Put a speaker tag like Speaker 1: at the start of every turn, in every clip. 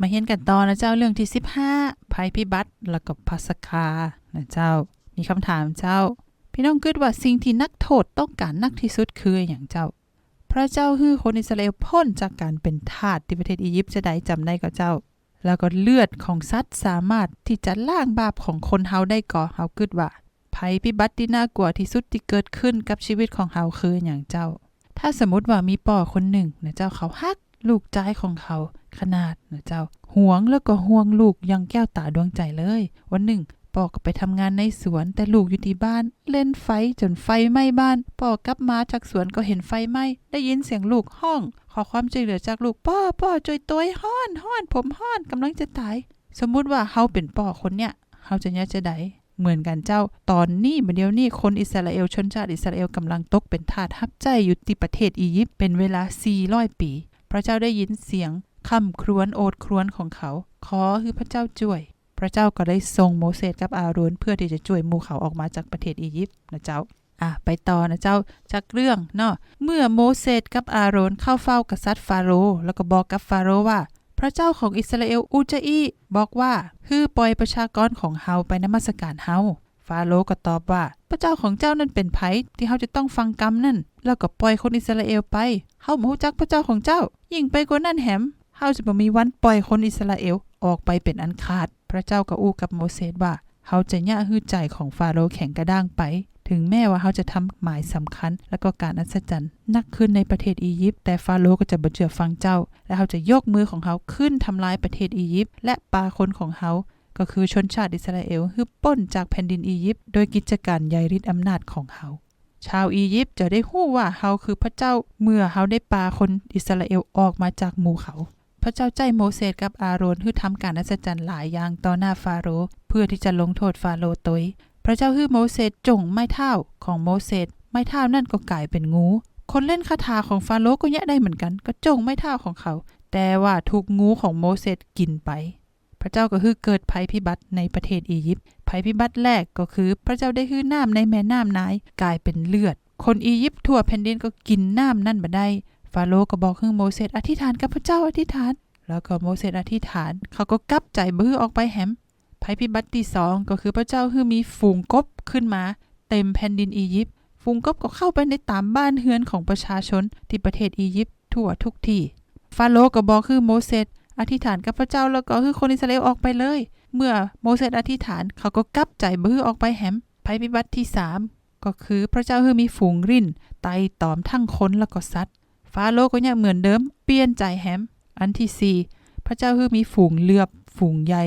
Speaker 1: มาเห็นกันต่อนะเจ้าเรื่องที่ 15ภัยพิบัติแล้วก็พัสคานะเจ้า มีคำถามเจ้า พี่น้องคิดว่าสิ่งที่นักโทษต้องการนักที่สุดคืออย่างเจ้า พระเจ้าฮือคนอิสราเอลพ้นจากการเป็นทาสที่ประเทศอียิปต์จะได้จำได้ก็เจ้า แล้วก็เลือดของสัตว์สามารถที่จะล้างบาปของคนเฮาได้ก่อเฮาคิดว่าภัยพิบัติที่น่ากลัวที่สุดที่เกิดขึ้นกับชีวิตของเฮาคืออย่างเจ้า ถ้าสมมติว่ามีป่อคนหนึ่งนะเจ้าเขาฮัก ลูกใจของเขาขนาดนะเจ้าห่วงแล้วก็ห่วงลูกยังแก้วตาดวงใจเลย วันหนึ่งปอก็ไปทำงานในสวนแต่ลูกอยู่ที่บ้าน เล่นไฟจนไฟไหม้บ้าน ปอกลับมาจากสวนก็เห็นไฟไหม้ได้ยินเสียงลูกห้อง ขอความช่วยเหลือจากลูกป้อป้อช่วยตัวห้อนห้อนผมห้อนกำลังจะตาย สมมุติว่าเฮาเป็นป่อคนเนี้ยเฮาจะเนี้ยจะไดเหมือนกันเจ้า ตอนนี้มาเดียวนี้คนอิสราเอลชนชาติอิสราเอลกำลังตกเป็นทาสฮับใจอยู่ที่ประเทศอียิปต์เป็นเวลา 400 ปี พระเจ้าได้ยินเสียงคำครวญโอดครวญของเขา ขอคือพระเจ้าช่วย พระเจ้าก็ได้ทรงโมเสสกับอาโรนเพื่อที่จะช่วยมูเขาออกมาจากประเทศอียิปต์นะเจ้าอะไปต่อนะเจ้าจากเรื่องเนาะเมื่อโมเสสกับอาโรนเข้าเฝ้ากษัตริย์ฟาโรห์แล้วก็บอกกับฟาโรห์ว่า พระเจ้าของอิสราเอลอูจาอีบอกว่า คือปล่อยประชากรของเฮาไปนมัสการเฮาาโรห์ก็ตอบว่า พระเจ้าของเจ้านั่นเป็นไผที่เฮาจะต้องฟังกรรมนั่น แล้วก็ปล่อยคนอิสราเอลไปเฮาบ่รู้จักพระเจ้าของเจ้า ยิ่งไปกว่านั้นแหมเฮาจะบ่มีวันปล่อยคนอิสราเอลออกไปเป็นอันขาด พระเจ้าก็อู้กับโมเสสว่าเฮาจะย่าฮือใจของฟาโรห์แข็งกระด้างไป ถึงแม้ว่าเขาจะทำหมายสำคัญ และก็การอัศจรรย์นักขึ้นในประเทศอียิปต์แต่ฟาโรห์ก็จะบ่เชื่อฟังเจ้า และเขาจะยกมือของเขาขึ้นทำลายประเทศอียิปต์และปาคนของเขา ก็คือชนชาติอิสราเอลฮือป้นจากแผ่นดินอียิปต์โดยกิจการใหญ่ฤทธิอำนาจของเขา ชาวอียิปต์จะได้ฮู้ว่าเขาคือพระเจ้าเมื่อเขาได้ปาคนอิสราเอลออกมาจากหมู่เขา พระเจ้าใจโมเสสกับอาโรนฮือทำการอัศจรรย์หลายอย่างต่อหน้าฟาโรห์เพื่อที่จะลงโทษฟาโรห์ตยพระเจ้าฮือโมเสสจงไม้เท้าของโมเสสไม้เท้านั่นก็กลายเป็นงู คนเล่นคาถาของฟาโรห์ก็แยะได้เหมือนกัน ก็จงไม้เท้าของเขา แต่ว่าถูกงูของโมเสสกินไป พระเจ้าก็คือเกิดภัยพิบัติในประเทศอียิปต์ภัยพิบัติแรกก็คือพระเจ้าได้ฮือน้ำในแม่น้ำนายกลายเป็นเลือด คนอียิปต์ทั่วแผ่นดินก็กินน้ำนั่นบ่ได้ฟาโรห์ก็บอกฮือโมเสสอธิษฐานกับพระเจ้าอธิษฐาน แล้วก็โมเสสอธิษฐาน เขาก็กลับใจบื้อออกไปแหมภัยพิบัติที่สองก็คือพระเจ้าคือมีฝูงกบขึ้นมา เต็มแผ่นดินอียิปต์ฝูงกบก็เข้าไปในตามบ้านเฮือนของประชาชนที่ประเทศอียิปต์ทั่วทุกที่ ฟาโรห์ก็บอกคือโมเสส อธิษฐานกับพระเจ้าแล้วก็คือคนอิสราเอลออกไปเลย เมื่อโมเสสอธิษฐานเขาก็กลับใจบื้อออกไปแหมภัยพิบัติที่สามก็คือพระเจ้าคือมีฝูงริ้นไต่ตอมทั้งคนแล้วก็สัตว์ฟาโรห์ก็ยังเหมือนเดิม เปลี่ยนใจแหมอันที่สี่พระเจ้าคือมีฝูงเลือบ ฝูงใหญ่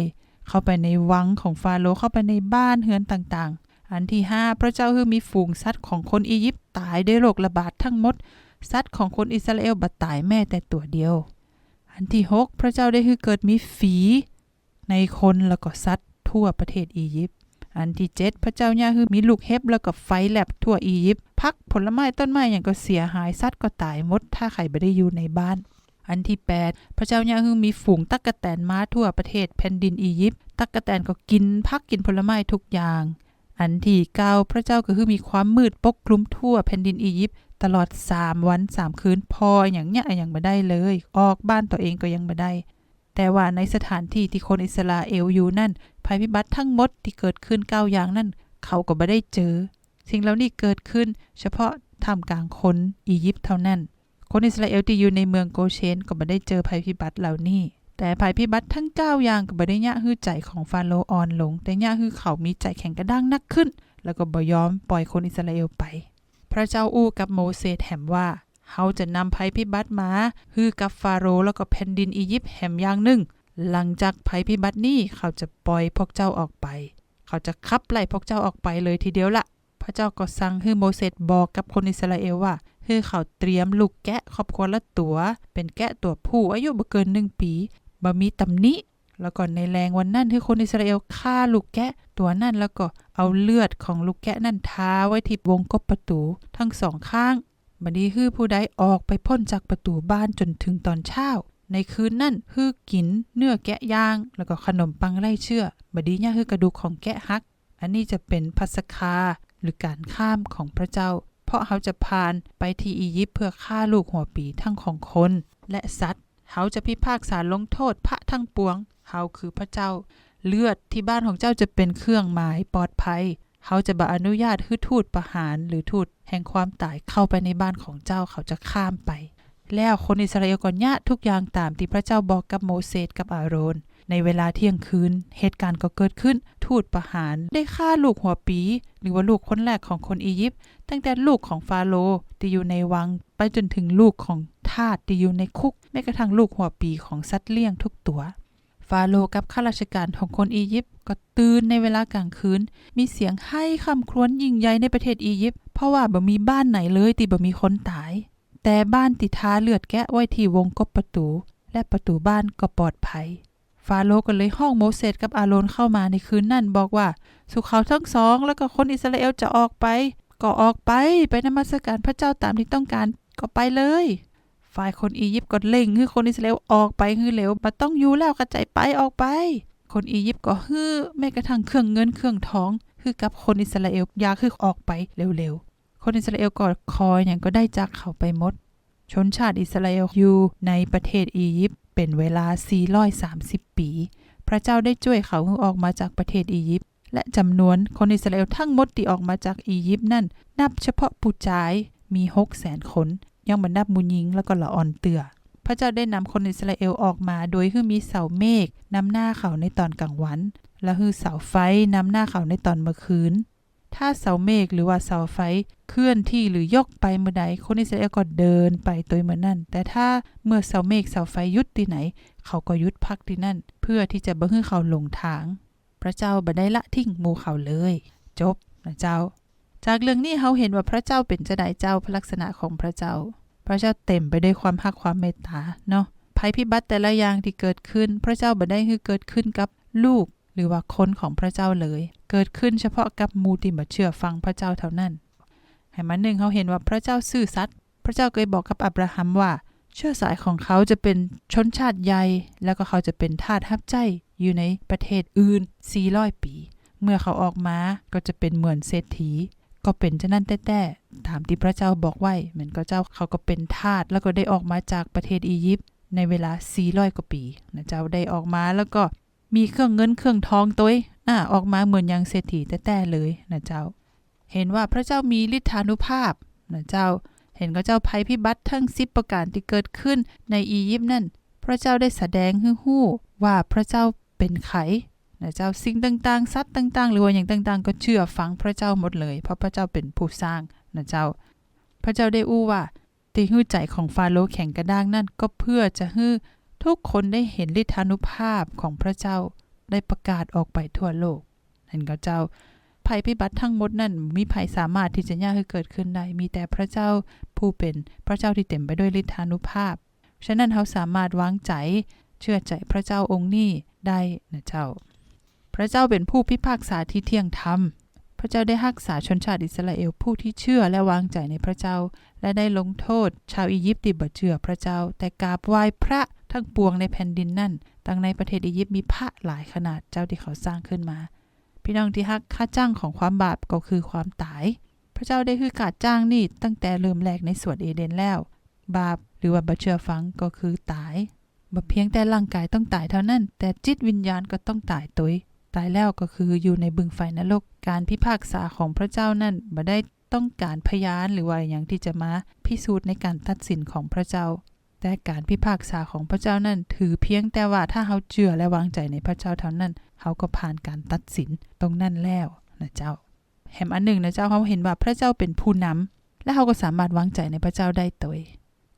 Speaker 1: เข้าไปในวังของฟาโรห์เข้าไปในบ้านเฮือนต่างๆ อันที่ 5 พระเจ้าคือมีฝูงสัตว์ของคนอียิปต์ตายด้วยโรคระบาดทั้งหมดสัตว์ของคนอิสราเอลบัดตายแม่แต่ตัวเดียว อันที่6พระเจ้าได้คือเกิดมีฝีในคนแล้วก็สัตว์ทั่วประเทศอียิปต์อันที่7พระเจ้าย่าคือมีลูกเห็บแล้วก็ไฟแลบทั่วอียิปต์พักผลไม้ต้นไม้อย่างก็เสียหายสัตว์ก็ตายหมด ถ้าใครไม่ได้อยู่ในบ้าน อันที่ 8 พระเจ้าย่าคือมีฝูงตักกะแตนม้าทั่วประเทศแผ่นดินอียิปต์ตักกะแตนก็กินพักกินผลไม้ทุกอย่าง อันที่เก้าพระเจ้าก็คือมีความมืดปกคลุมทั่วแผ่นดินอียิปต์ ตลอด 3 วัน 3 คืนพออย่างเนี้ยย่างไม่ได้เลย ออกบ้านตัวเองก็ยังไม่ได้ แต่ว่าในสถานที่ที่คนอิสราเอลอยู่นั่นภัยพิบัติทั้งหมดที่เกิดขึ้นเก้าอย่างนั่นเขาก็ไม่ได้เจอ สิ่งเหล่านี้เกิดขึ้น เฉพาะท่ามกลางคนอียิปต์เท่านั้น คนอิสราเอลที่อยู่ในเมืองโกเชนก็ไม่ได้เจอภัยพิบัติเหล่านี้แต่ภัยพิบัติทั้ง9อย่างก็บ่ได้ยะฮือใจของฟาโรห์อ่อนลง แต่ยะฮือเขามีใจแข็งกระด้างนักขึ้น แล้วก็บ่ยอมปล่อยคนอิสราเอลไป พระเจ้าอู้กับโมเสสแหมว่าเขาจะนำภัยพิบัติมาฮือกับฟาโรห์แล้วก็แผ่นดินอียิปต์แหมอย่างหนึ่ง หลังจากภัยพิบัตินี้เขาจะปล่อยพวกเจ้าออกไป เขาจะขับไล่พวกเจ้าออกไปเลยทีเดียวละพระเจ้าก็สั่งให้โมเสสบอกกับคนอิสราเอลว่าให้เขาเตรียมลูกแกะครอบครัวละตัว เป็นแกะตัวผู้อายุบ่เกินหนึ่งปีบ่มีตำหนิ แล้วก็ในแรงวันนั้นที่คนอิสราเอลฆ่าลูกแกะตัวนั่นแล้วก็เอาเลือดของลูกแกะนั่นทาไว้ที่วงกบประตูทั้งสองข้างบัดนี้คือผู้ใดออกไปพ้นจากประตูบ้านจนถึงตอนเช้า ในคืนนั่นคือกินเนื้อแกะย่าง แล้วก็ขนมปังไล่เชื่อบัดนี้เนี่ยคือกระดูกของแกะฮัก อันนี้จะเป็นพัสคาหรือการข้ามของพระเจ้า เพราะเขาจะพานไปที่อียิปต์เพื่อฆ่าลูกหัวปีทั้งของคนและสัตว์ เฮาจะพิพากษาลงโทษพระทั้งปวง เฮาคือพระเจ้า เลือดที่บ้านของเจ้าจะเป็นเครื่องหมายปลอดภัย เฮาจะบ่อนุญาตให้ทูตประหารหรือทูตแห่งความตายเข้าไปในบ้านของเจ้าเขาจะข้ามไป แล้วคนอิสราเอลก็ยาทุกอย่างตามที่พระเจ้าบอกกับโมเสสกับอาโรน ในเวลาเที่ยงคืน เหตุการณ์ก็เกิดขึ้น ทูตประหารได้ฆ่าลูกหัวปี หรือว่าลูกคนแรกของคนอียิปต์ ตั้งแต่ลูกของฟาโรห์ที่อยู่ในวัง ไปจนถึงลูกของทาสที่อยู่ในคุก แม้กระทั่งลูกหัวปีของสัตว์เลี้ยงทุกตัว ฟาโรห์กับข้าราชการของคนอียิปต์ก็ตื่นในเวลากลางคืน มีเสียงให้คำครวญยิ่งใหญ่ในประเทศอียิปต์ เพราะว่าบ่มีบ้านไหนเลยที่บ่มีคนตาย แต่บ้านติท้าเลือดแกะไว้ที่วงกบประตู และประตูบ้านก็ปลอดภัย ฟาโรห์ก็เลยห้องโมเสสกับอาโรนเข้ามาในคืนนั่นบอกว่า สุเขาทั้งสอง แล้วก็คนอิสราเอลจะออกไป ก็ออกไปไปนมัสการพระเจ้าตามที่ต้องการก็ไปเลย ฝ่ายคนอียิปต์ก็เล่งให้คนอิสราเอลออกไปฮือเร็วบ่ต้องอยู่แล้วกระจายไปออกไป คนอียิปต์ก็ฮือแม้กระทั่งเครื่องเงินเครื่องทอง คือกับคนอิสราเอลอยากคือออกไปเร็วๆคนอิสราเอลก็คอยอย่างก็ได้จากเขาไปหมด ชนชาติอิสราเอลอยู่ในประเทศอียิปต์เป็นเวลา 430 ปี พระเจ้าได้ช่วยเขาออกมาจากประเทศอียิปต์และจำนวนคนอิสราเอลทั้งหมดที่ออกมาจากอียิปต์นั่น นับเฉพาะผู้ชายมี6แสนคน ยังบ่นับมูญิงแล้วก็ละอ่อนเตือพระเจ้าได้นำคนอิสราเอลออกมาโดยคือมีเสาเมฆนำหน้าเขาในตอนกลางวัน และคือเสาไฟนำหน้าเขาในตอนเมื่อคืน ถ้าเสาเมฆหรือว่าเสาไฟ เคลื่อนที่หรือยกไปเมื่อใดคนอิสราเอลก็เดินไปโดยเมื่อนั้นแต่ถ้าเมื่อเสาเมฆเสาไฟยุดที่ไหน เขาก็ยุดพักที่นั่น เพื่อที่จะบ่ให้เขาหลงทาง พระเจ้าบ่ได้ละทิ้งหมู่เขาเลย จบนะเจ้า จากเรื่องนี้เขาเห็นว่าพระเจ้าเป็นจะได้เจ้าพระลักษณะของพระเจ้า พระเจ้าเต็มไปด้วยความฮักความเมตตาเนาะภัยพิบัติแต่ละอย่างที่เกิดขึ้น พระเจ้าบ่ได้คือเกิดขึ้นกับลูก หรือว่าคนของพระเจ้าเลย เกิดขึ้นเฉพาะกับมูที่บ่เชื่อฟังพระเจ้าเท่านั้นให้มันหนึ่งเขาเห็นว่าพระเจ้าซื่อสัตย์พระเจ้าเคยบอกกับอับราฮัมว่า เชื้อสายของเขาจะเป็นชนชาติใหญ่แล้วก็เขาจะเป็นทาสฮับใจอยู่ในประเทศอื่น400ปี เมื่อเขาออกมาก็จะเป็นเหมือนเศรษฐี ก็เป็นฉะนั้นแต่ๆตามที่พระเจ้าบอกไว้เหมือนก็เจ้าเขาก็เป็นทาสแล้วก็ได้ออกมาจากประเทศอียิปต์ในเวลา400กว่าปีนะเจ้าได้ออกมาแล้วก็ มีเครื่องเงินเครื่องทองตัวอ่าออกมาเหมือนอย่างเศรษฐีแต่ๆเลยนะเจ้า เห็นว่าพระเจ้ามีฤทธานุภาพนะเจ้า เห็นก็เจ้าภัยพิบัติทั้งสิบประการที่เกิดขึ้นในอียิปต์นั่น พระเจ้าได้แสดงให้ฮู้ว่าพระเจ้าเป็นไขนะเจ้าสิ่งต่างๆ สัตว์ต่าง ๆ หรือว่าอย่างต่างๆ ก็เชื่อฟังพระเจ้าหมดเลย เพราะพระเจ้าเป็นผู้สร้างนะเจ้า พระเจ้าได้อู้ว่าที่หื้อใจของฟาโรห์แข็งกระด้างนั่นก็เพื่อจะให้อ ทุกคนได้เห็นฤทธานุภาพของพระเจ้าได้ประกาศออกไปทั่วโลกเห็นก็เจ้าภัยพิบัติทั้งหมดนั่นมีภัยสามารถที่จะย่าให้เกิดขึ้นได้ มีแต่พระเจ้าผู้เป็นพระเจ้าที่เต็มไปด้วยฤทธานุภาพ ฉะนั้นเขาสามารถวางใจเชื่อใจพระเจ้าองค์นี้ได้นะเจ้า พระเจ้าเป็นผู้พิพากษาที่เที่ยงธรรม พระเจ้าได้รักษาชนชาติอิสราเอลผู้ที่เชื่อและวางใจในพระเจ้า และได้ลงโทษ ชาวอียิปต์ที่บ่เชื่อพระเจ้า แต่กราบไหว้พระ ทั้งปวงในแผ่นดินนั่นดังในประเทศอียิปต์มีพระหลายขนาดเจ้าที่เขาสร้างขึ้นมา พี่น้องที่ฮักค่าจ้างของความบาปก็คือความตาย พระเจ้าได้คือกาดจ้างนี่ตั้งแต่เริ่มแรกในสวนเอเดนแล้ว บาปหรือว่าบ่เชื่อฟังก็คือตายบ่เพียงแต่ร่างกายต้องตายเท่านั้น แต่จิตวิญญาณก็ต้องตายตุยตายแล้วก็คืออยู่ในบึงไฟนรก การพิพากษาของพระเจ้านั่นบ่ได้ต้องการพยานหรือว่าอย่างที่จะมาพิสูจน์ในการตัดสินของพระเจ้า แต่การพิพากษาของพระเจ้านั่นถือเพียงแต่ว่าถ้าเขาเชื่อและวางใจในพระเจ้าเท่านั้นเขาก็ผ่านการตัดสินตรงนั้นแล้วนะเจ้าแหมอันหนึ่งนะเจ้าเขาเห็นว่าพระเจ้าเป็นผู้นำและเขาก็สามารถวางใจในพระเจ้าได้ตัวย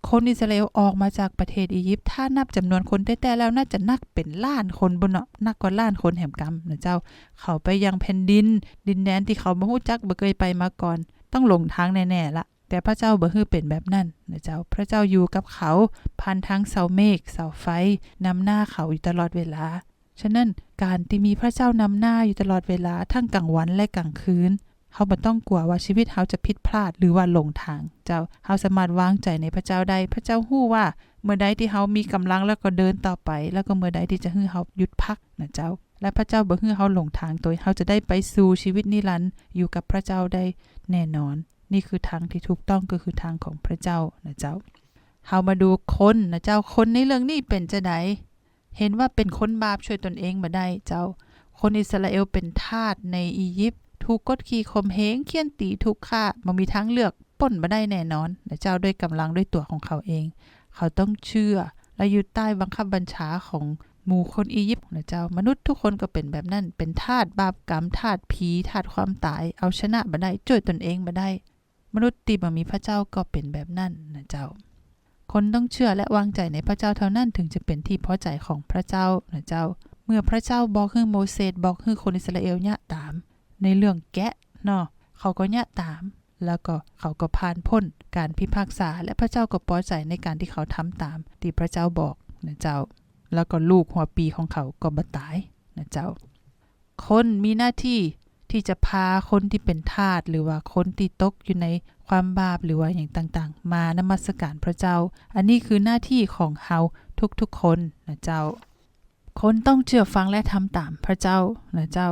Speaker 1: คนอิสราเอลออกมาจากประเทศอียิปต์ถ้านับจำนวนคนแต่แต่แล้วน่าจะนักเป็นล้านคนบนเนาะนักกว่าล้านคนแห่มกรรมนะเจ้า เขาไปยังแผ่นดิน ดินแดนที่เขาบ่ฮู้จักบ่เคยไปมาก่อน ต้องหลงทางแน่ๆละ แต่พระเจ้าบ่ฮือเป็นแบบนั้นนะเจ้าพระเจ้าอยู่กับเขาผ่านทางเสาเมฆเสาไฟนำหน้าเขาอยู่ตลอดเวลา ฉะนั้นการที่มีพระเจ้านำหน้าอยู่ตลอดเวลาทั้งกลางวันและกลางคืนเขาบ่ต้องกลัวว่าชีวิตเขาจะผิดพลาดหรือว่าหลงทาง เจ้าเขาสามารถวางใจในพระเจ้าได้พระเจ้าฮู้ว่า เมื่อใดที่เขามีกำลังแล้วก็เดินต่อไป แล้วก็เมื่อใดที่จะให้เขาหยุดพักนะเจ้า และพระเจ้าบ่ให้เขาหลงทางโดยเขาจะได้ไปสู่ชีวิตนิรันดร์อยู่กับพระเจ้าได้แน่นอน นี่คือทางที่ถูกต้องก็คือทางของพระเจ้านะเจ้าเฮามาดูคนนะเจ้าคนในเรื่องนี้เป็นจะไดเห็นว่าเป็นคนบาปช่วยตนเองมาได้เจ้า คนอิสราเอลเป็นทาสในอียิปต์ถูกกดขี่ข่มเหงเคี่ยนตีถูกฆ่าบ่มีทางเลือกป่นมาได้แน่นอนนะเจ้าด้วยกำลังด้วยตัวของเขาเอง เขาต้องเชื่อและอยู่ใต้บังคับบัญชาของหมู่คนอียิปต์นะเจ้ามนุษย์ทุกคนก็เป็นแบบนั้นเป็นทาสบาปกรรมทาสผีทาสความตาย เอาชนะมาได้ช่วยตนเองมาได้ มนุษย์ที่บ่มีพระเจ้าก็เป็นแบบนั้นนะเจ้า คนต้องเชื่อและวางใจในพระเจ้าเท่านั้นถึงจะเป็นที่พอใจของพระเจ้านะเจ้า เมื่อพระเจ้าบอกให้โมเสสบอกให้คนอิสราเอลเนี่ยตาม ในเรื่องแกะเนาะเขาก็เนี่ยตาม แล้วก็เขาก็ผ่านพ้นการพิพากษาและพระเจ้าก็พอใจในการที่เขาทำตาม ที่พระเจ้าบอกนะเจ้า แล้วก็ลูกหัวปีของเขาก็บ่ตายนะเจ้า คนมีหน้าที่ ที่จะพาคนที่เป็นทาสหรือว่าคนที่ตกอยู่ในความบาปหรือว่าอย่างต่างๆ มานมัสการพระเจ้า อันนี้คือหน้าที่ของเฮาทุกๆคนนะเจ้า คนต้องเชื่อฟังและทำตามพระเจ้านะเจ้า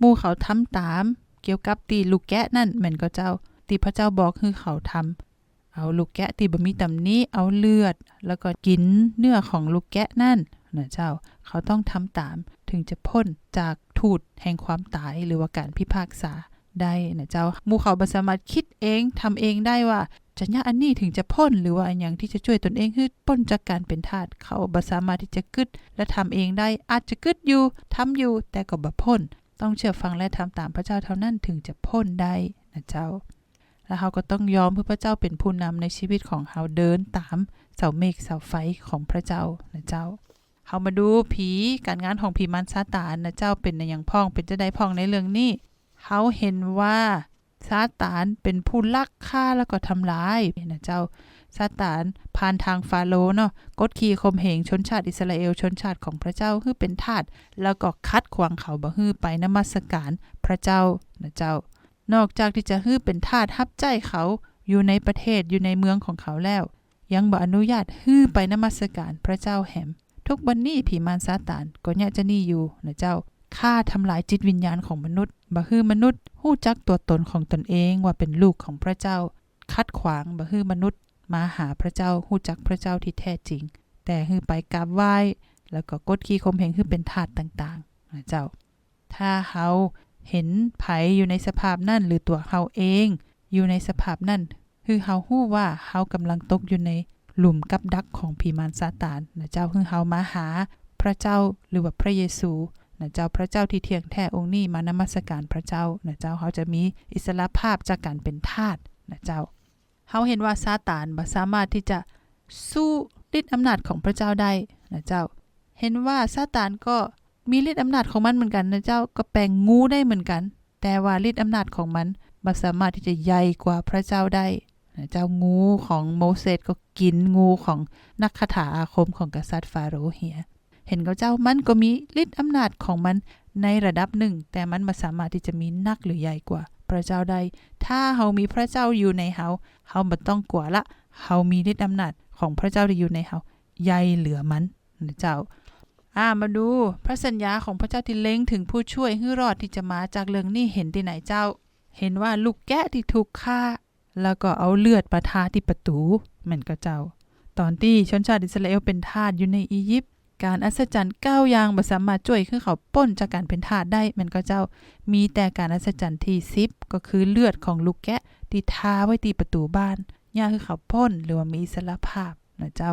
Speaker 1: มู่เขาทำตาม เกี่ยวกับตีลูกแกะนั่นแม่นก็เจ้าตีพระเจ้าบอกคือเขาทำเอาลูกแกะตีบ่มีตำนี้เอาเลือด แล้วก็กินเนื้อของลูกแกะนั่นนะเจ้า เขาต้องทำตาม ถึงจะพ้นจากทูตแห่งความตายหรือว่าการพิพากษาได้นะเจ้ามูเขาบ่สามารถคิดเองทำเองได้ว่าจะยะอันนี้ถึงจะพ้นหรือว่าอันยังที่จะช่วยตนเองให้พ้นจากการเป็นทาสเขาบ่สามารถที่จะกึดและทำเองได้อาจจะกึดอยู่ทำอยู่แต่ก็บ่พ้น ต้องเชื่อฟังและทำตามพระเจ้าเท่านั้นถึงจะพ้นได้นะเจ้า แล้วเราก็ต้องยอมเพื่อพระเจ้าเป็นผู้นำในชีวิตของเราเดินตามเสาเมฆเสาไฟของพระเจ้านะเจ้า เรามาดูผีการงานของผีมันซาตานนะเจ้าเป็นในอย่างพ้องเป็นจะได้พ้องในเรื่องนี้เขาเห็นว่าซาตานเป็นผู้ลักฆ่าแล้วก็ทำร้ายนะเจ้าซาตานผ่านทางฟาโรเนาะกดขี่ข่มเหงชนชาติอิสราเอลชนชาติของพระเจ้าคือเป็นทาสแล้วก็คัดขวางเขาบ่ฮื้อไปนมัสการพระเจ้านะเจ้า นอกจากที่จะฮื้อเป็นทาสฮับใจเขาอยู่ในประเทศอยู่ในเมืองของเขาแล้ว ยังบ่อนุญาตฮื้อไปนมัสการพระเจ้าแหม ทุกวันนี้ผีมารซาตานก็ยังจะนี่อยู่นะเจ้าฆ่าทำลายจิตวิญญาณของมนุษย์บ่ฮือมนุษย์ฮู้จักตัวตนของตนเองว่าเป็นลูกของพระเจ้า คัดขวางบ่ฮือมนุษย์ มาหาพระเจ้าฮู้จักพระเจ้าที่แท้จริง แต่ฮือไปกราบไหว้ แล้วก็กดขี่ข่มเหงฮือเป็นทาสต่างๆนะเจ้า ถ้าเฮาเห็นไผอยู่ในสภาพนั่นหรือตัวเฮาเอง อยู่ในสภาพนั่นคือเฮาฮู้ว่าเฮากำลังตกอยู่ใน หลุมกับดักของผีมารซาตานนะเจ้าคือเฮามาหา พระเจ้าหรือว่าพระเยซูนะเจ้าพระเจ้าที่เที่ยงแท้องค์นี้มานมัสการพระเจ้านะเจ้าเขาจะมีอิสรภาพจากการเป็นทาสนะเจ้าเฮาเห็นว่าซาตานบ่สามารถที่จะสู้ฤทธิ์อำนาจของพระเจ้าได้นะเจ้า เห็นว่าซาตานก็มีฤทธิ์อำนาจของมันเหมือนกันนะเจ้าก็แปลงงูได้เหมือนกัน แต่ว่าฤทธิ์อำนาจของมันบ่สามารถที่จะใหญ่กว่าพระเจ้าได้ เจ้างูของโมเสสก็กินงูของนักคาถาอาคมของกษัตริย์ฟาโรห์เหีย เห็นก็เจ้ามันก็มีฤทธิ์อำนาจของมันในระดับหนึ่ง แต่มันบ่สามารถที่จะมีนักหรือใหญ่กว่า พระเจ้าได้ถ้าเฮามีพระเจ้าอยู่ในเฮาเฮาบ่ต้องกลัวละเฮามีฤทธิ์อำนาจของพระเจ้าที่อยู่ในเฮาใหญ่เหลือมันนะเจ้าอ่ามาดูพระสัญญาของพระเจ้าที่เล็งถึงผู้ช่วยให้รอดที่จะมาจากเรื่องนี้เห็นที่ไหนเจ้า เห็นว่าลูกแกะที่ถูกฆ่า แล้วก็เอาเลือดประทาที่ประตูแม่นก็เจ้า ตอนที่ชนชาติอิสราเอลเป็นทาสอยู่ในอียิปต์การอัศจรรย์ก้าอย่างบ่สามารถช่วยคือเขาป้นจากการเป็นทาสได้แม่นก็เจ้า มีแต่การอัศจรรย์ที่ซิบก็คือเลือดของลูกแกะที่ทาไว้ที่ประตูบ้านย่าคือเขาป้นหรือว่ามีอิสรภาพนะเจ้า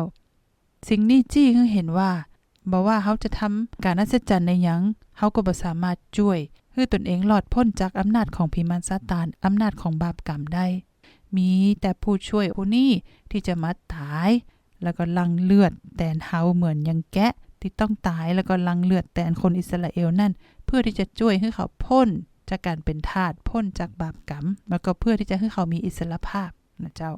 Speaker 1: สิ่งนี้จี้คือเห็นว่าบอกว่าเขาจะทำการอัศจรรย์ในยังเขาก็บ่สามารถช่วยคือตนเองหลอดพ้นจากอำนาจของพิมานซาตานอำนาจของบาปกรรมได้ มีแต่ผู้ช่วยผู้นี้ที่จะมาตาย แล้วก็ลังเลือดแตนเฮาเหมือนอยังแกะที่ต้องตายแล้วก็ลังเลือดแตนคนอิสราเอลนั่น เพื่อที่จะช่วยให้เขาพ้นจากการเป็นทาสพ้นจากบาปกรรม แล้วก็เพื่อที่จะให้เขามีอิสรภาพนะเจ้า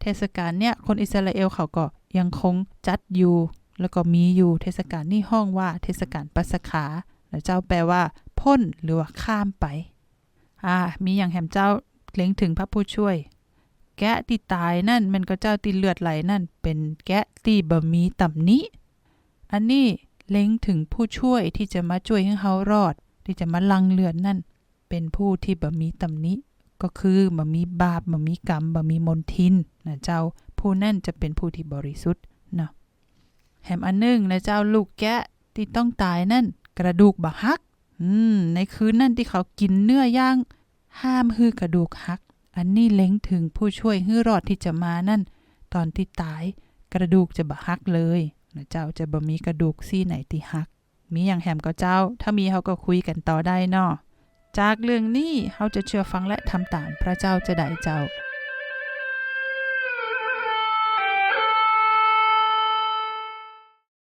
Speaker 1: เทศกาลเนี่ยคนอิสราเอลเขาก็ยังคงจัดอยู่ แล้วก็มีอยู่เทศกาลนี่ห้องว่าเทศกาลปัสคาแล้วเจ้าแปลว่า พ้นหรือว่าข้ามไปอ่ามีอย่างแหมเจ้า เล็งถึงพระผู้ช่วย แกะที่ตายนั่นมันก็เจ้าที่เลือดไหลนั่น เป็นแกะที่บ่มีต่ำหนิอันนี้เล็งถึงผู้ช่วยที่จะมาช่วยให้เขารอด ที่จะมาลังเลือดนั่น เป็นผู้ที่บ่มีต่ำหนิก็คือบ่มีบาปบ่มีกรรมบ่มีมนทินนะเจ้าผู้นั่นจะเป็นผู้ที่บริสุทธิ์นะแถมอันหนึงนะเจ้าลูกแกะที่ต้องตายนั่น กระดูกบักฮัก อืมในคืนนั่นที่เขากินเนื้อย่าง ห้ามฮือกระดูกหัก อันนี้เล็งถึงผู้ช่วยฮือรอดที่จะมานั่น ตอนที่ตายกระดูกจะบะหักเลยนะเจ้าจะบ่มีกระดูกซี่ไหนที่หัก มีอย่างแหมก็เจ้า ถ้ามีเขาก็คุยกันต่อได้นอจากเรื่องนี้เขาจะเชื่อฟังและทำตามพระเจ้าจะได้เจ้า